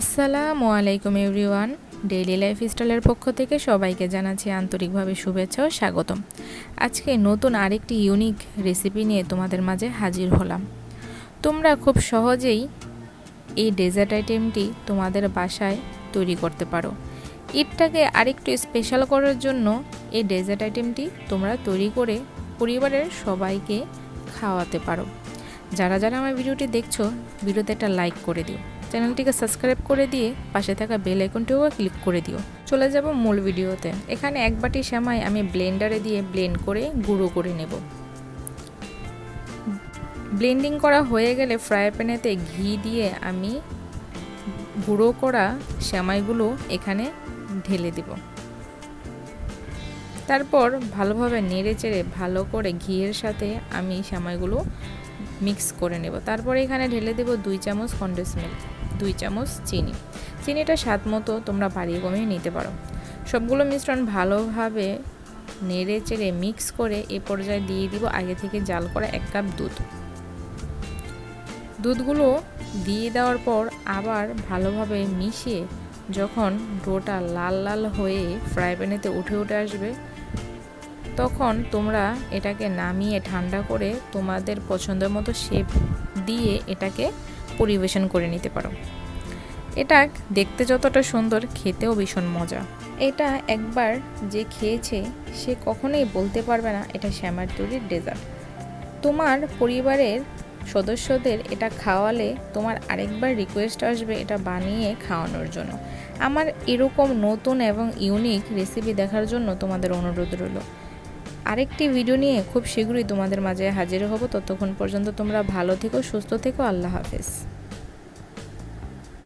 আসসালামু আলাইকুম everyone. Daily life স্টাইলের পক্ষ থেকে সবাইকে জানাচ্ছি আন্তরিকভাবে শুভেচ্ছা ও স্বাগতম। আজকে নতুন আরেকটি ইউনিক রেসিপি নিয়ে তোমাদের মাঝে হাজির হলাম। তোমরা খুব সহজেই এই ডেজার্ট আইটেমটি তোমাদের বাসায় তৈরি করতে পারো। ঈদটাকে আরেকটু স্পেশাল করার জন্য এই ডেজার্ট আইটেমটি তোমরা তৈরি করে পরিবারের সবাইকে খাওয়াতে পারো। যারা যারা আমার ভিডিওটি দেখছ, ভিডিওতে একটা লাইক করে দিও। চ্যানেলটিকে সাবস্ক্রাইব করে দিয়ে পাশে থাকা বেল আইকনটিও ক্লিক করে দিও। চলে যাব মূল ভিডিওতে। এখানে এক বাটি সেমাই আমি ব্লেন্ডারে দিয়ে ব্লেন্ড করে গুঁড়ো করে নেব। ব্লেন্ডিং করা হয়ে গেলে ফ্রাই প্যানেতে ঘি দিয়ে আমি গুঁড়ো করা সেমাইগুলো এখানে ঢেলে দেব। তারপর ভালোভাবে নেড়ে চেড়ে ভালো করে ঘিয়ের সাথে আমি সেমাইগুলো মিক্স করে নেব। তারপরে এখানে ঢেলে দেব দুই চামচ কন্ডেন্স মিল্ক। দুই চামচ চিনি। চিনিটা স্বাদ মতো তোমরা বাড়িয়ে কমিয়ে নিতে পারো। সবগুলো মিশ্রণ ভালোভাবে নেড়ে চেড়ে মিক্স করে এ পর্যায়ে দিয়ে দিব আগে থেকে জাল করা এক কাপ দুধ। দুধগুলো দিয়ে দেওয়ার পর আবার ভালোভাবে মিশিয়ে যখন ডোটা লাল লাল হয়ে ফ্রাই প্যানেতে উঠে উঠে আসবে, তখন তোমরা এটাকে নামিয়ে ঠান্ডা করে তোমাদের পছন্দের মতো শেপ দিয়ে এটাকে পরিবেশন করে নিতে পারো। এটা দেখতে যতটা সুন্দর, খেতেও ভীষণ মজা। এটা একবার যে খেয়েছে, সে কখনোই বলতে পারবে না, এটা শ্যামার তৈরির ডেজার্ট তোমার পরিবারের সদস্যদের এটা খাওয়ালে তোমার আরেকবার রিকোয়েস্ট আসবে এটা বানিয়ে খাওয়ানোর জন্য। আমার এরকম নতুন এবং ইউনিক রেসিপি দেখার জন্য তোমাদের অনুরোধ রইল। আরেকটি ভিডিও নিয়ে খুব শীঘ্রই তোমাদের মাঝে হাজির হব। ততক্ষণ পর্যন্ত তোমরা ভালো থেকো, সুস্থ থেকো। আল্লাহ হাফেজ।